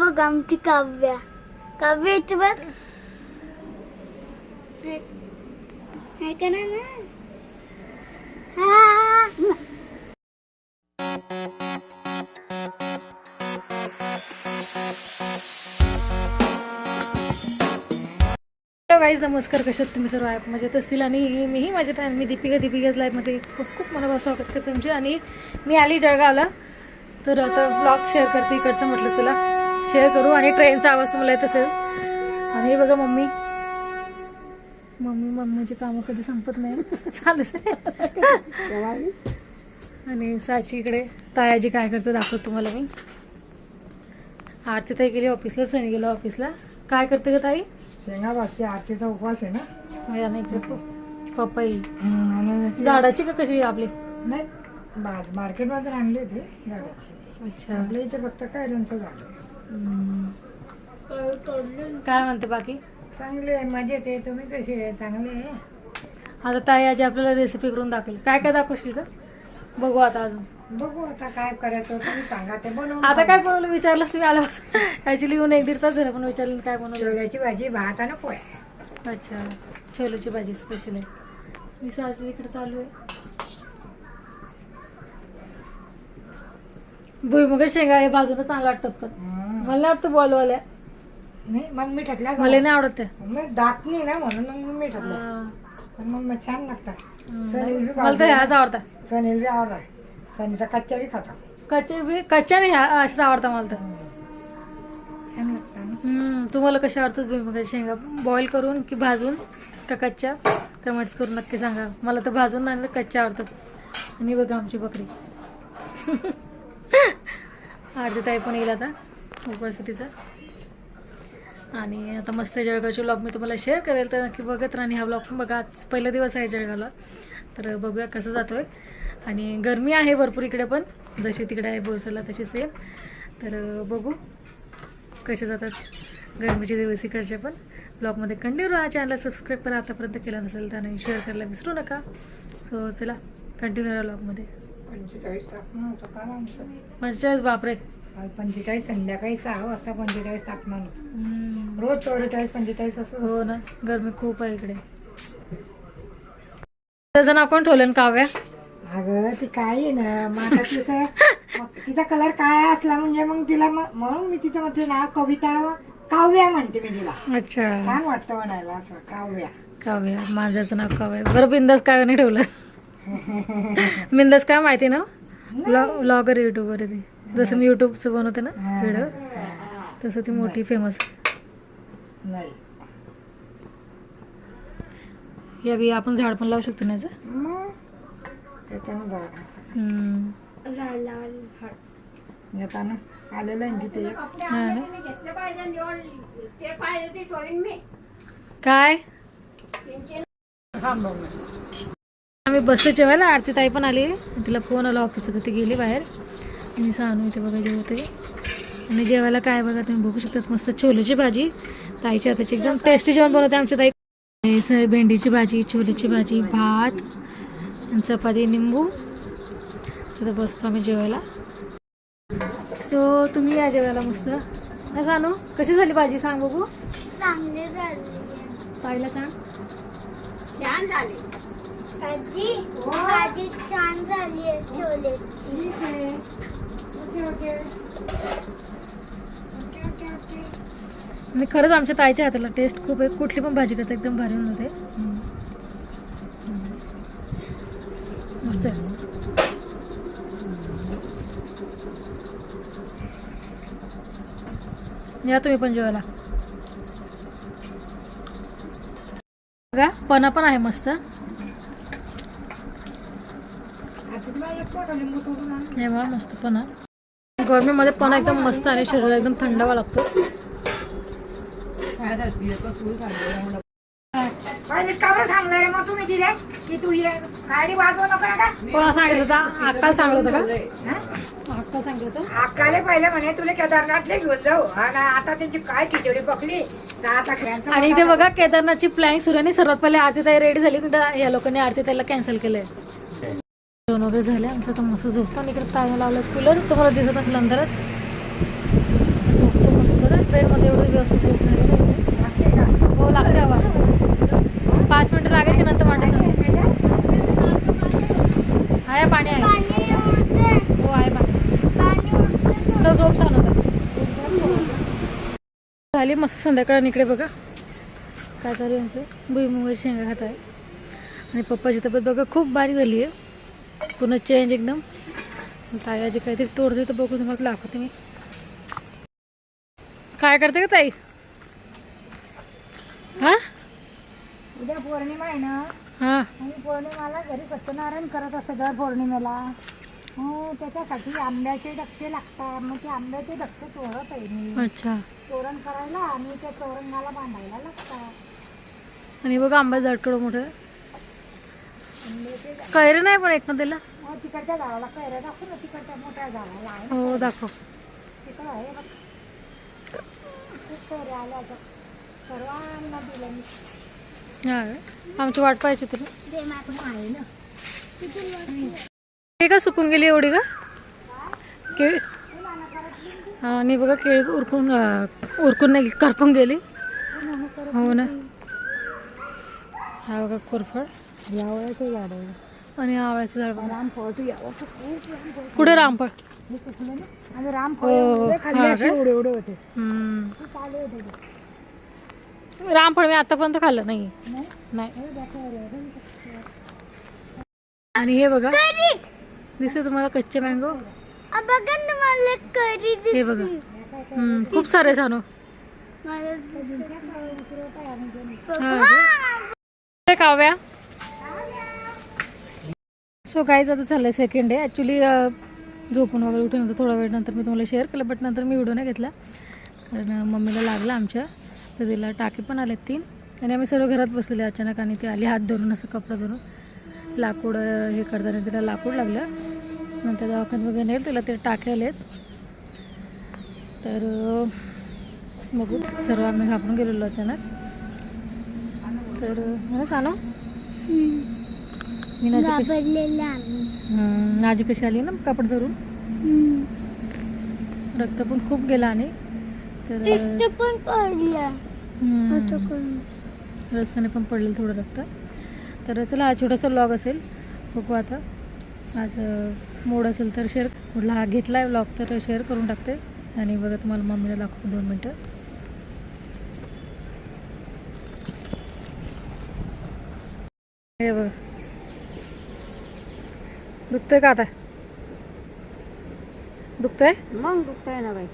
बघ आमची काव्या. काव्या इथे बघ करा ना हा गाईज नमस्कार. कशात तुम्ही सर्व? ॲप मजेत असतील? आणि मीही मजेत आहे. मी दीपिका. दीपिकाच लाईफमध्ये खूप खूप मनापासून स्वागत करते तुमचे. आणि मी आली जळगावला. तर आता ब्लॉग शेअर करते इकडचं म्हटलं चला शेअर करू आणि ट्रेनचा आवाज तुम्हाला येत असेल. आणि हे बघा मम्मी. मम्मी मम्मीची कामं कधी संपत नाही. चालूच आहे. आणि साची इकडे. तायाजी काय करते दाखवत तुम्हाला मी. आरती ताई गेली ऑफिसला सनी गेला ऑफिसला काय करते का ताई? शेंगा भाजते आरतीचा उपवास आहे ना. नाही प- पपई. झाडाची का कशी आपली? नाही बाज मार्केटमधून आणली होती झाडाची. अच्छा. आपल्या इथे फक्त कैऱ्यांचं झाड. काय म्हणते बाकी? चांगले आहे मजेत आहे. तुम्ही कसे आहे? चांगले आहे? आता ताई आजी आपल्याला रेसिपी करून दाखवेल. काय काय दाखवशील का बघू आता अजून. बघू आता काय करायचं तुम्ही सांगा ते बनवून आता काय बनवलं? विचारलंच तुम्ही आल्यापासून ऍक्च्युली येऊन एक दीड तास झाला पण विचारलं काय बनवलं. शेवग्याची भाजी भात आणि पोळ्या. अच्छा. छोलेची भाजी स्पेशल आहे. मी साजी इकडे चालू आहे. भुईमुग शेंगा हे बाजूला चांगलं वाटतं पण. मला नाही वाटतं बॉलवाल्या. नाही मग मी टाकल्या मला नाही आवडत मग दात नाही ना म्हणून मग मी हा. पण मग मग छान लागतात. बी मला तर ह्याच आवडतात. सनील बी आवडतात सनीचा कच्च्या बी खाता. कच्चे बी कच्च्या नाही ह्या अशाच आवडतात मला तर. छान लागतात ना. हम्म, तुम्हाला कशा आवडतात भुईमुगाच्या शेंगा? बॉईल करून की भाजून? का कच्च्या कमेंट्स करून नक्की सांगा. मला तर भाजून आणि कच्च्या आवडतात. आणि बघा आमची बकरी. आरती ताई पण येईल आता उपस्थितीचा. आणि आता मस्त जळगावचे ब्लॉग मी तुम्हाला शेअर करेल. तर नक्की बघत राहा आणि हा ब्लॉग पण बघा. आज पहिला दिवस आहे जळगावला. तर बघूया कसं जातो आहे आणि गरमी आहे भरपूर इकडे पण. जशी तिकडे आहे बोरसला तशी सेम तर बघू कसे जातात गरमीचे दिवस इकडचे पण. ब्लॉगमध्ये कंटिन्यू राहा. चॅनलला सबस्क्राईब करा. आतापर्यंत केला नसेल तर आणि शेअर करायला विसरू नका. सो चला कंटिन्यू राहा ब्लॉगमध्ये पंचेचाळीस तापमान होतं काल आमचं पंचेचाळीस बापरे पंचेचाळीस संध्याकाळी सहा वाजता पंचेचाळीस तापमान होतं. हम्म. रोज चौवेचाळीस पंचेचाळीस असं हो ना गरमी खूप आहे इकडे. त्याचं नाव कोण ठेवलं काव्या? अगं ती काय आहे ना मग आता तिचं मग तिचा कलर काय असला म्हणजे मग तिला मग- म्हणून मी तिचं म्हणते नाव कविता काव्या म्हणते मी तिला. अच्छा. छान वाटतं म्हणायला असं काव्या. काव्या माझ्याचं नाव काव्या बरं बिंदास काव्या नाही ठेवलं. बिंदास काय माहिती ना? ब्लॉगर युट्यूबवर आहे ती. जसं मी युट्यूबचं बनवते ना व्हिडिओ तसं ती मोठी फेमस नाही. या बी आपण झाड पण लावू शकतो ना? काय? आम्ही बसलो जेवायला आरती ताई पण आली. तिला फोन आला ऑफिसचा तर ती गेली बाहेर. आणि सांगू इथे बघा जेवते आणि जेवायला काय बघा तुम्ही बघू शकतात मस्त छोलेची भाजी. ताईच्या हाताची एकदम टेस्टी जेवण बनवते आमच्या ताई. भेंडीची भाजी छोलेची भाजी भात आणि चपाती निंबू. तिथं बसतो आम्ही जेवायला. सो तुम्ही या जेवायला मस्त. काय सांगू कशी झाली भाजी? सांग बघू. चांगले झाले. ताईला सांग. आजी भाजी छान झाली आहे छोलेची. Okay okay. Okay okay okay. आणि खरंच आमच्या ताईच्या हाताला टेस्ट खूप आहे. कुठली पण भाजी करता एकदम भारी होऊन जाते. मस्त आहे. या तुम्ही पण जेवायला. बघा पना पण आहे मस्त आता तुला एक मोठा लिंबू तोडून आण. हे बघा मस्त गरमीमध्ये पना एकदम मस्त आणि शरीराला एकदम थंडावा लागतो. कोणा सांगितलं होता? अक्काला सांगितलं होतं का? हा? अक्का सांगितलं होतं? अक्काले पहिले म्हणे तुला केदारनाथला घेऊन जाऊ. आणि आता त्यांची काय खिचडी पकली आणि इथे बघा केदारनाथची प्लॅनिंग सुरू आहे. आणि सर्वात पहिले आरती ताई रेडी झाली. तर या लोकांनी आरती ताईला कॅन्सल केलंय. जेवण वगैरे झालं आमचं तर मस्त झोपतो. आणि इकडे ताईने लावलं कूलर तुम्हाला दिसत असेल अंधारात. झोपतो मस्त. व्यवस्थित झोप झाली हो लागते आवाज. पाच मिनटं लागायची नंतर वाटेल आहे पाणी आहे. हो आहे पाणी. चल झोप छान होता झाली मस्त संध्याकाळ. इकडे बघा काय चालू आहे यांचं? भुईमुगाची शेंगा खात आहे. आणि पप्पाची तब्येत बघा खूप बारीक झाली आहे. पूर्ण चेंज एकदम. ताई आजी काहीतरी तोडते तर बघून तुम्हाला दाखवते मी. काय करते का ताई? हा? उद्या पौर्णिमा आहे ना? हा. आणि पौर्णिमाला घरी सत्यनारायण करत असते दर पौर्णिमेला. हो त्याच्यासाठी आंब्याचे डक्षे लागतात. मग ते आंब्याचे डक्षे तोडत आहे मी. अच्छा. तोरण करायला आणि त्या तोरणाला बांधायला लागतात. आणि बघा आंबा झाडकडं मोठं कैरे नाही पण एक मग तिकडच्या कैऱ्या दाखवू ना तिकडच्या मोठ्या आहे हो दाखव. तिकडं आहे बघ. खूप कैऱ्या आल्या आता. सर्वांना दिलं मी. आमची वाट पाहिजे तुला. आहे ना. केळी का सुकून गेली एवढी का केळी आणि बघा केळी उरकून उरकून नाही करपून गेली. हो ना. हा बघा कोरफड. यावळाचं झाड आहे. आणि आवळ्याचं झाड बघा. यावळचं खूप रामफळ कुठे रामफळ? हे सुकले ना? आणि रामफळ हो, हो. एवढे खाल्ले हा असे का? एवढे एवढे होते. हम्म. खूप आले होते ते. रामफळ मी आतापर्यंत खाल्लं नाही? नाही. हे. आणि हे बघा. दिसते तुम्हाला कच्चे मँगो बघा ना मला करी हे बघा. हम्म, खूप सारे. मला. हे काव्या सो काहीच आता चाललं आहे सेकंड डे ॲक्च्युली झोपून वगैरे उठून थोडा वेळ नंतर मी तुम्हाला शेअर केलं बट नंतर मी व्हिडिओ नाही घेतला. कारण मम्मीला लागला आमच्या. तर तिला टाके पण आले तीन. आणि आम्ही सर्व घरात बसलेले अचानक आणि ती आली हात धरून असं कपडा धरून. लाकूड हे करताना तिला लाकूड लागलं. नंतर दवाखान्यात वगैरे नेलं तिला ते टाके आलेत. तर बघू. सर्व आम्ही घाबरून गेलेलो अचानक. तर मला सांगू मी नाजी कशी घाबरलेले आम्ही. हम्म, नाजी कशी आली ना कापड धरून? हम्म. रक्त पण खूप गेला आणि तर इथे पण पडलं. हम्म, असं करून. रस्त्याने पण पडलेलं थोडं रक्त. तर चला हा छोटासा ब्लॉग असेल. बघू आता. आज मोड असेल तर शेअर म्हटलं हा घेतला आहे ब्लॉग तर शेअर करून टाकते. आणि बघा तुम्हाला मम्मीला दाखवतो दोन मिनटं. हे बघा. दुखतंय का आता? दुखतंय? मग दुखतंय ना बाई.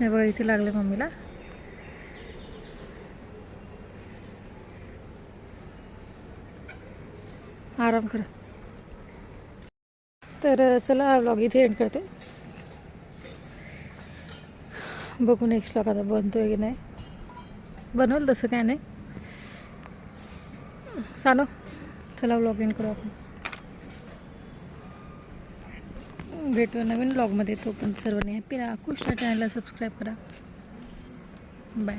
हे बघा इथे लागले मम्मीला. आराम करा. तर चला हा ब्लॉग इथे एंड करते. बघू नेक्स्ट ब्लॉग आता बनतोय की नाही. बनवलं तसं काय नाही. सानो चला ब्लॉग एंड करू आपण. भेटू नवीन ब्लॉगमध्ये तो पण सर्वांनी हॅपी राहा खुश राहा चॅनलला सबस्क्राईब करा. बाय